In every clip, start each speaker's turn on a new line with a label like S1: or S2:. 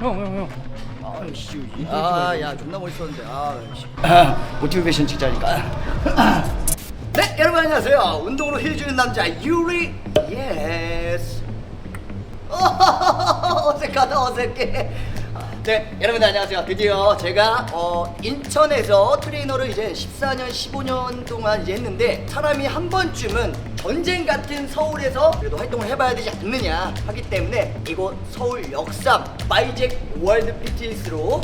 S1: 형, 형, 형.
S2: 아, 씨. 아, 야, 존나 멋있었는데. 아, 씨. 모티베이션 찍자니까. 네, 여러분 안녕하세요. 운동으로 힐 주는 남자 유리. 예스. 어색하다 어색해. 네, 여러분 안녕하세요. 드디어 제가 어, 인천에서 트레이너를 이제 14년, 15년 동안 이제 했는데 사람이 한 번쯤은 전쟁 같은 서울에서 그래도 활동을 해봐야 되지 않느냐 하기 때문에 이곳 서울 역삼 마이잭 월드 피트니스로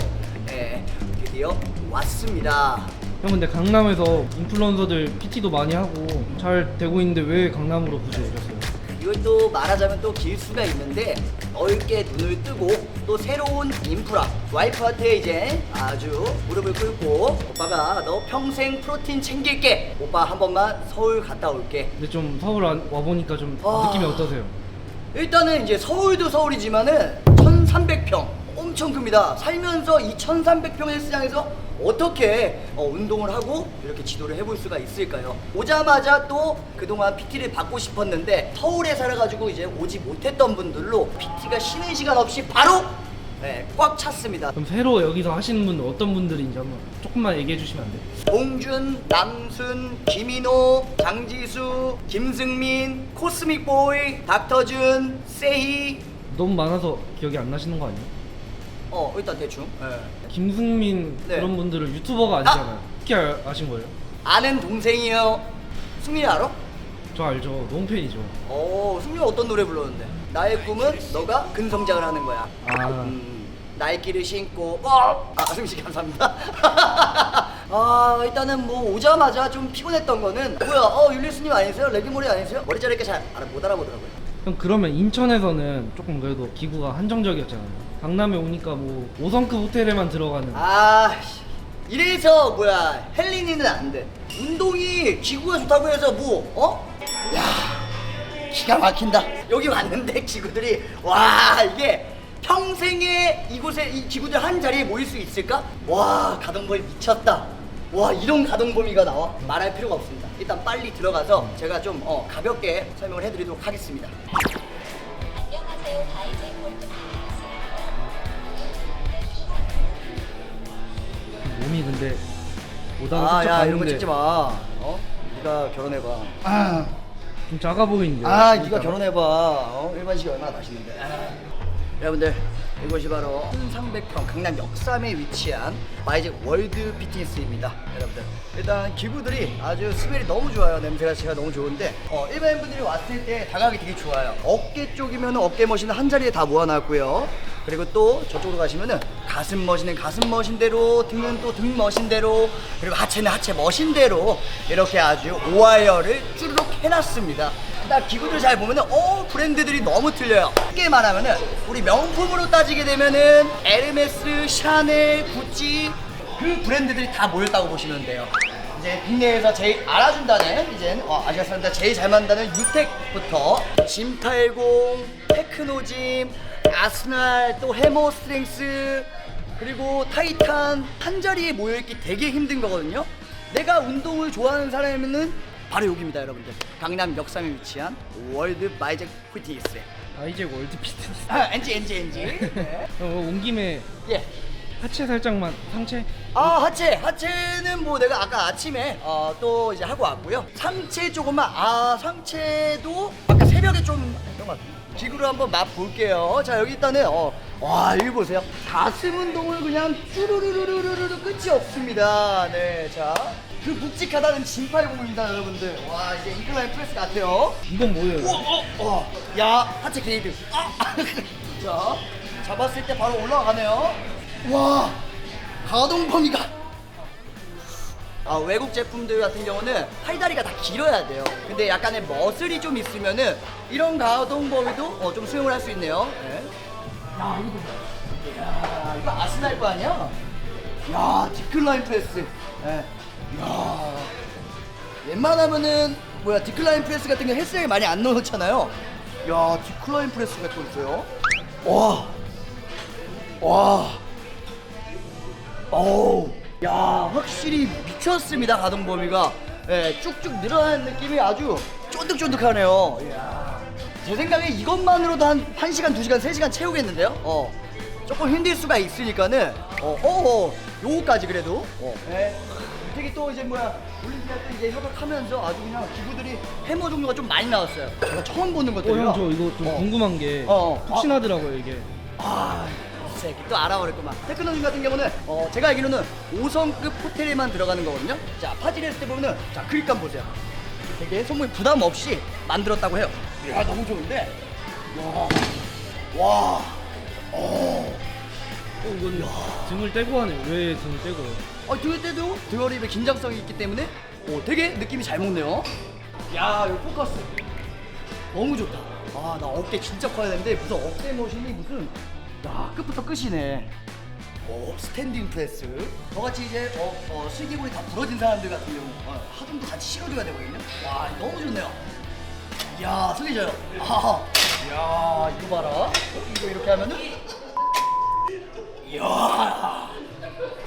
S2: 예, 드디어 왔습니다.
S1: 형 근데 강남에서 인플루언서들 PT도 많이 하고 잘 되고 있는데 왜 강남으로 굳이 오셨어요?
S2: 이것도 말하자면 또 길 수가 있는데 넓게 눈을 뜨고 또 새로운 인프라 와이프한테 이제 아주 무릎을 꿇고 오빠가 너 평생 프로틴 챙길게 오빠 한 번만 서울 갔다 올게
S1: 근데 좀 서울 와 보니까 좀
S2: 아.
S1: 느낌이 어떠세요?
S2: 일단은 이제 서울도 서울이지만은 1300평 엄청 큽니다 살면서 이 1300평 헬스장에서 어떻게 어, 운동을 하고 이렇게 지도를 해볼 수가 있을까요? 오자마자 또 그동안 PT를 받고 싶었는데 서울에 살아가지고 이제 오지 못했던 분들로 PT가 쉬는 시간 없이 바로 네, 꽉 찼습니다
S1: 그럼 새로 여기서 하시는 분은 어떤 분들인지 한번 조금만 얘기해 주시면 안 돼요?
S2: 봉준, 남순, 김인호, 장지수, 김승민, 코스믹보이, 닥터준, 세희
S1: 너무 많아서 기억이 안 나시는 거 아니에요?
S2: 어 일단 대충 예.
S1: 김승민
S2: 네.
S1: 그런 분들은 유튜버가 아니잖아요. 어떻게 아, 아신 거예요?
S2: 아는 동생이요 승민이 알아?
S1: 저 알죠. 너무 팬이죠.
S2: 어 승민이 어떤 노래 불렀는데 나의 꿈은 너가 근성장을 하는 거야
S1: 아.
S2: 음, 나이키를 신고 어! 아 승민 씨 감사합니다 아 일단은 뭐 오자마자 좀 피곤했던 거는 뭐야 어 율리스님 아니세요? 레기몰이 아니세요? 머리 자르니까 잘 알아, 못 알아보더라고요
S1: 형 그러면 인천에서는 조금 그래도 기구가 한정적이었잖아요. 강남에 오니까 뭐 5성급 호텔에만 들어가는
S2: 아 씨. 이래서 뭐야 헬린이는 안돼 운동이 기구가 좋다고 해서 뭐 어? 야 기가 막힌다 여기 왔는데 기구들이 와 이게 평생에 이곳에 이 기구들 한 자리에 모일 수 있을까? 와 가동범위 미쳤다 와 이런 가동 범위가 나와 말할 필요가 없습니다 일단 빨리 들어가서 제가 좀 어, 가볍게 설명을 해드리도록 하겠습니다
S3: 안녕하세요. 다이제
S1: 몸이 근데 오다가
S2: 아
S1: 슬쩍
S2: 야 이런 거 찍지 마 어? 네가 결혼해봐 아.
S1: 좀 작아 보이는데.
S2: 아, 네가 결혼해봐. 어? 일반식이 얼마나 맛있는데. 아. 여러분들, 이곳이 바로 1300평 강남 역삼에 위치한 마이직 월드 피트니스입니다. 여러분들, 일단 기구들이 아주 스멜이 너무 좋아요. 냄새가 제가 너무 좋은데 어, 일반인 분들이 왔을 때 다가가기 되게 좋아요. 어깨 쪽이면 어깨 머신을 한 자리에 다 모아놨고요. 그리고 또 저쪽으로 가시면은 가슴 머신은 가슴 머신대로 등은 또 등 머신대로 그리고 하체는 하체 머신대로 이렇게 아주 오하이어를 쭈르륵 해놨습니다. 딱 기구들 잘 보면은 어 브랜드들이 너무 틀려요. 쉽게 말하면은 우리 명품으로 따지게 되면은 에르메스, 샤넬, 구찌 그 브랜드들이 다 모였다고 보시면 돼요. 이제 국내에서 제일 알아준다는 이제 어, 아시아 사람들 제일 잘 만다는 유텍부터 짐80, 테크노짐, 아스날 또 해머 스트렝스 그리고 타이탄 한 자리에 모여있기 되게 힘든 거거든요. 내가 운동을 좋아하는 사람은 바로 여기입니다, 여러분들. 강남 역삼에 위치한 월드 마이잭 피트니스.
S1: 아 이제 월드 피트니스.
S2: 아, 엔지 엔지 엔지. 네.
S1: 형, 어, 온 김에
S2: 예.
S1: 하체 살짝만 상체.
S2: 아 하체 하체는 뭐 내가 아까 아침에 어, 또 이제 하고 왔고요 상체 조금만 아 상체도 아까 새벽에 좀 했던 것 같아요 기구를 한번 맛 볼게요 자 여기 일단은 어, 와 여기 보세요 가슴 운동을 그냥 쭈루루루루루루 끝이 없습니다 네 자 그 묵직하다는 진팔공입니다 여러분들 와 이제 인클라인 프레스 같아요
S1: 이건 뭐예요?
S2: 우와, 어, 어. 야, 하체 그레이드. 아, 자, 잡았을 때 바로 올라가네요. 와, 가동 범위가. 아, 외국 제품들 같은 경우는 팔다리가 다 길어야 돼요. 근데 약간의 머슬이 좀 있으면은 이런 가동 범위도 어, 좀 수용을 할 수 있네요. 네. 야, 이거 봐. 야, 이거 아스날 거 아니야? 야, 디클라인 프레스. 예. 야. 웬만하면은 뭐야 디클라인 프레스 같은 거 헬스장에 많이 안 넣어놓잖아요. 야 디클라인 프레스가 또 있어요. 와, 와, 어우, 야 확실히 미쳤습니다 가동 범위가 예, 쭉쭉 늘어나는 느낌이 아주 쫀득쫀득하네요. 제 생각에 이것만으로도 한 1시간, 2시간, 3시간 채우겠는데요 어 조금 힘들 수가 있으니까는 어, 어, 어 요거까지 그래도 어. 예. 되게 또 이제 뭐야 올림피아 때 이제 협업하면서 아주 그냥 기구들이 해머 종류가 좀 많이 나왔어요 제가 처음 보는 것들이요
S1: 어, 형저 이거 좀
S2: 어.
S1: 궁금한 게
S2: 어, 어.
S1: 혹시나더라고요 이게.
S2: 아, 이 새끼 또 알아버렸구만. 테크노님 같은 경우는 어, 제가 알기로는 5성급 호텔에만 들어가는 거거든요. 자, 파지를 했을 때 보면은 자, 그립감 보세요. 되게 손목에 부담 없이 만들었다고 해요. 이야, 너무 좋은데. 와. 와. 어.
S1: 어 이건 등을 떼고 하네. 왜 등을 떼고요?
S2: 어, 등을 때도 등허리에 긴장성이 있기 때문에 어, 되게 느낌이 잘 먹네요. 야, 이 포커스. 너무 좋다. 아, 나 어깨 진짜 커야 되는데 무슨 어깨 머신이 무슨 야, 끝부터 끝이네. 오, 스탠딩 프레스. 저같이 이제 어, 어, 슬기골이 다 부러진 사람들 같은 경우 어, 하중도 같이 실어줘야 되거든요. 와, 너무 좋네요. 이야, 슬리져요. 아, 이야, 이거 봐라. 이거 이렇게 하면은 이야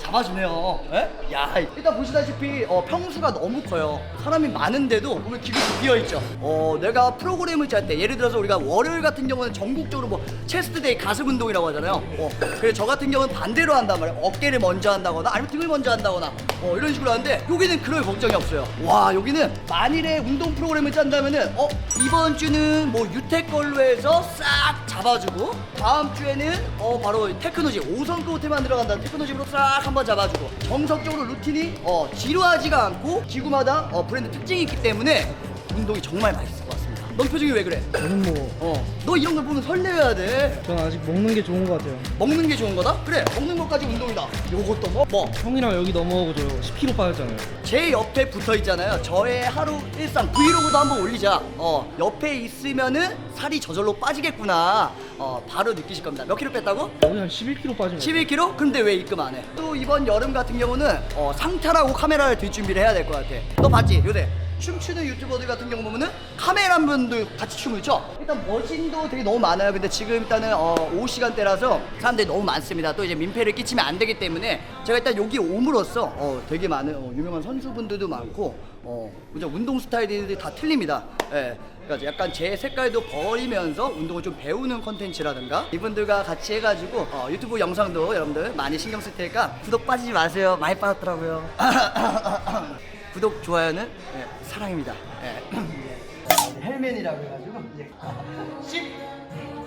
S2: 잡아주네요. 예? 야 일단 보시다시피 어, 평수가 너무 커요. 사람이 많은데도 보면 기구가 비어 있죠. 어 내가 프로그램을 짤 때 예를 들어서 우리가 월요일 같은 경우는 전국적으로 뭐 체스트데이 가슴 운동이라고 하잖아요. 어 그래 저 같은 경우는 반대로 한단 말이에요. 어깨를 먼저 한다거나 아니면 등을 먼저 한다거나 어 이런 식으로 하는데 여기는 그럴 걱정이 없어요. 와 여기는 만일에 운동 프로그램을 짠다면은 어 이번 주는 뭐 유택 걸로 해서 싹 잡아주고 다음 주에는 어 바로 테크노집 5성급 호텔만 들어간다 테크노집으로 싹 한번 잡아주고 정석적으로 루틴이 어 지루하지가 않고 기구마다 어 브랜드 특징이 있기 때문에 운동이 정말 맛있을 것 같습니다. 넌 표정이 왜 그래?
S1: 저는 뭐
S2: 어 너 이런 걸 보면 설레야 돼.
S1: 저는 아직 먹는 게 좋은 것 같아요.
S2: 먹는 게 좋은 거다? 그래 먹는 것까지 운동이다. 요것도 뭐 뭐.
S1: 형이랑 여기 넘어오고 저 10kg 빠졌잖아요.
S2: 제 옆에 붙어 있잖아요. 저의 하루 일상 브이로그도 한번 올리자. 어, 옆에 있으면은 살이 저절로 빠지겠구나. 어, 바로 느끼실 겁니다. 몇 킬로 뺐다고?
S1: 여기 한 11kg 빠진 거.
S2: 11kg? 근데 왜 입금 안 해? 또 이번 여름 같은 경우는 어, 상탈하고 카메라를 들 준비를 해야 될 것 같아. 너 봤지? 요새 춤추는 유튜버들 같은 경우 보면은 카메라 분들 같이 춤을 춰. 일단 머신도 되게 너무 많아요. 근데 지금 일단은 어, 오후 시간대라서 사람들이 너무 많습니다. 또 이제 민폐를 끼치면 안 되기 때문에 제가 일단 여기 옴으로써 어, 되게 많은 어, 유명한 선수분들도 많고 어? 운동 스타일들이 다 틀립니다. 예. 그러니까 약간 제 색깔도 버리면서 운동을 좀 배우는 컨텐츠라든가 이분들과 같이 해가지고 어, 유튜브 영상도 여러분들 많이 신경 쓸 테니까 구독 빠지지 마세요. 많이 빠졌더라고요. 구독 좋아요는 예, 사랑입니다. 예. 헬멘이라고 해가지고 이제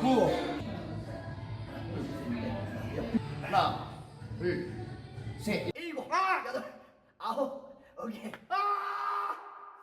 S2: 19 하나 둘셋. 일곱. 아! 여덟. 아홉. 오케이. 아